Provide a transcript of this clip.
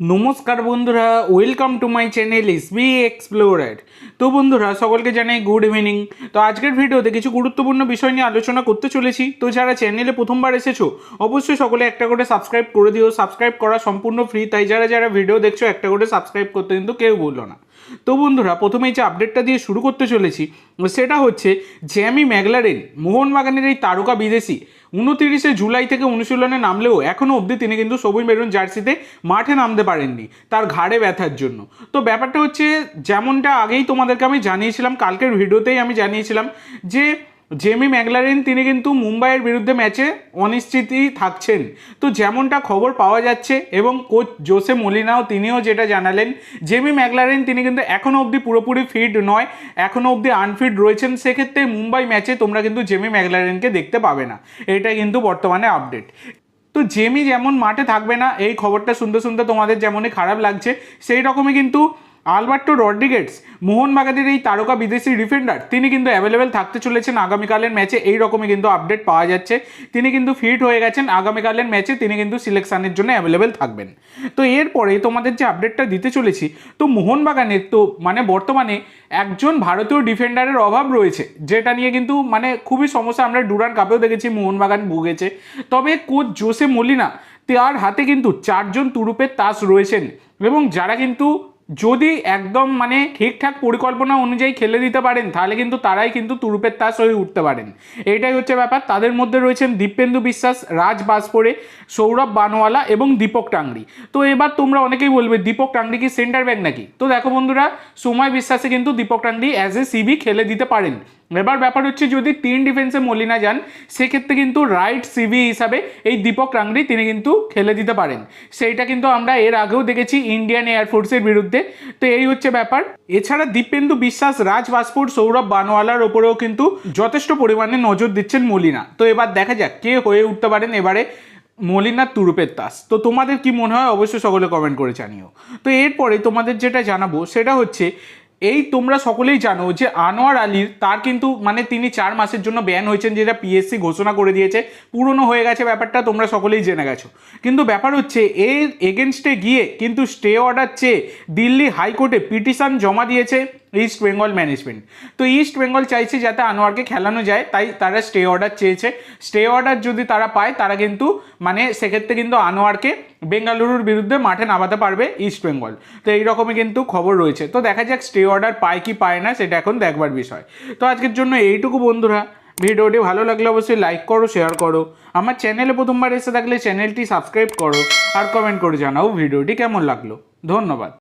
নমস্কার বন্ধুরা welcome to my channel SB explorer তো বন্ধুরা, সকলকে জানাই গুড ইভিনিং তো আজকের ভিডিওতে কিছু গুরুত্বপূর্ণ বিষয় নিয়ে আলোচনা করতে চলেছি। তো যারা চ্যানেলে প্রথমবার এসেছ, অবশ্যই সকলে একটা করে সাবস্ক্রাইব করে দিও। সাবস্ক্রাইব করা সম্পূর্ণ ফ্রি তাই যারা যারা ভিডিও দেখছ, একটা করে সাবস্ক্রাইব করতে কিন্তু কেউ বলল না। তো বন্ধুরা, প্রথমেই যে আপডেটটা দিয়ে শুরু করতে চলেছি, সেটা হচ্ছে জ্যামি ম্যাগলারেন মোহনবাগানের এই তারকা বিদেশি উনতিরিশে জুলাই থেকে অনুশীলনে নামলেও এখনও অবধি তিনি কিন্তু সবুজ মেরুন জার্সিতে মাঠে নামতে পারেননি তার ঘাড়ে ব্যথার জন্য। তো ব্যাপারটা হচ্ছে, যেমনটা আগেই তোমাদেরকে আমি জানিয়েছিলাম, কালকের ভিডিওতেই আমি জানিয়েছিলাম যে জেমি ম্যাগলারিন তিনি কিন্তু মুম্বাইয়ের বিরুদ্ধে ম্যাচে অনিশ্চিতই থাকছেন। তো যেমনটা খবর পাওয়া যাচ্ছে এবং কোচ জোসে মলিনাও তিনিও যেটা জানালেন, জেমি ম্যাগলারেন তিনি কিন্তু এখনও অবধি পুরোপুরি ফিট নয় এখনও অবধি আনফিট রয়েছেন, সেক্ষেত্রে মুম্বাই ম্যাচে তোমরা কিন্তু জেমি ম্যাগলারিনকে দেখতে পাবে না। এটাই কিন্তু বর্তমানে আপডেট। তো জেমি যেমন মাঠে থাকবে না, এই খবরটা শুনতে শুনতে তোমাদের যেমনই খারাপ লাগছে, সেই রকমই কিন্তু আলবার্টো রড্রিগেটস মোহনবাগানের এই তারকা বিদেশি ডিফেন্ডার তিনি কিন্তু অ্যাভেলেবেল থাকতে চলেছেন আগামীকালের ম্যাচে এই রকমই কিন্তু আপডেট পাওয়া যাচ্ছে। তিনি কিন্তু ফিট হয়ে গেছেন আগামীকালের ম্যাচে তিনি কিন্তু সিলেকশানের জন্য অ্যাভেলেবেল থাকবেন। তো এরপরে তোমাদের যে আপডেটটা দিতে চলেছি, তো মোহনবাগানের তো মানে বর্তমানে একজন ভারতীয় ডিফেন্ডারের অভাব রয়েছে, যেটা নিয়ে কিন্তু মানে খুবই সমস্যা। আমরা ডুরান কাপেও দেখেছি মোহনবাগান ভুগেছে। তবে কোচ জোসে মলিনা, তার হাতে কিন্তু চারজন তুরুপের তাস রয়েছেন এবং যারা কিন্তু যদি একদম মানে ঠিকঠাক পরিকল্পনা অনুযায়ী খেলে দিতে পারেন, তাহলে কিন্তু তারাই কিন্তু তুরুপের তাস হয়ে উঠতে পারেন। এটাই হচ্ছে ব্যাপার। তাদের মধ্যে রয়েছেন দীপেন্দু বিশ্বাস, রাজ বাসপোরে সৌরভ বানওয়ালা এবং দীপক টাংরি। তো এবার তোমরা অনেকেই বলবে, দীপক টাংরি কি সেন্টার ব্যাগ নাকি? তো দেখো বন্ধুরা, সময় বিশ্বাসে কিন্তু Deepak Tangri as a CB খেলে দিতে পারেন। এবার ব্যাপার হচ্ছে যদি তিন ডিফেন্সে মলিনা যান, সেক্ষেত্রে কিন্তু রাইট সিবি হিসাবে এই দীপক রাংরি তিনি কিন্তু খেলে দিতে পারেন। সেইটা কিন্তু আমরা এর আগেও দেখেছি ইন্ডিয়ান এয়ারফোর্সের বিরুদ্ধে। তো এই হচ্ছে ব্যাপার। এছাড়া দীপেন্দু বিশ্বাস, রাজ বাসপুর সৌরভ বানওয়ালার ওপরেও কিন্তু যথেষ্ট পরিমাণে নজর দিচ্ছেন মলিনা। তো এবার দেখা যাক কে হয়ে উঠতে পারেন এবারে মলিনার তুরুপের তাস তো তোমাদের কি মনে হয়? অবশ্যই সকলে কমেন্ট করে জানিও। তো এরপরে তোমাদের যেটা জানাব, সেটা হচ্ছে এই তোমরা সকলেই জানো যে আনোয়ার আলীর তার কিন্তু মানে তিনি চার মাসের জন্য ব্যান হয়েছেন, যেটা পিএসসি ঘোষণা করে দিয়েছে। পুরনো হয়ে গেছে ব্যাপারটা, তোমরা সকলেই জেনে গেছো। কিন্তু ব্যাপার হচ্ছে, এর এগেনস্টে গিয়ে কিন্তু স্টে অর্ডার চেয়ে দিল্লি হাইকোর্টে পিটিশন জমা দিয়েছে। ইস্ট বেঙ্গল ম্যানেজমেন্ট তো ইস্ট বেঙ্গল চাইছে যাতে আনোয়ারকে খেলানো যায়, তাই তারা স্টে অর্ডার চেয়েছে। স্টে অর্ডার যদি তারা পায়, তারা কিন্তু মানে সেক্ষেত্রে কিন্তু আনোয়ারকে বেঙ্গালুরুর বিরুদ্ধে মাঠে নামাতে পারবে ইস্ট বেঙ্গল তো এইরকমই কিন্তু খবর রয়েছে। তো দেখা যাক স্টে অর্ডার পায় কি পায় না, সেটা এখন দেখবার বিষয়। তো আজকের জন্য এইটুকু বন্ধুরা। ভিডিওটি ভালো লাগলে অবশ্যই লাইক করো শেয়ার করো। আমার চ্যানেলে প্রথমবার এসে থাকলে চ্যানেলটি সাবস্ক্রাইব করো আর কমেন্ট করে জানাও ভিডিওটি কেমন লাগল। ধন্যবাদ।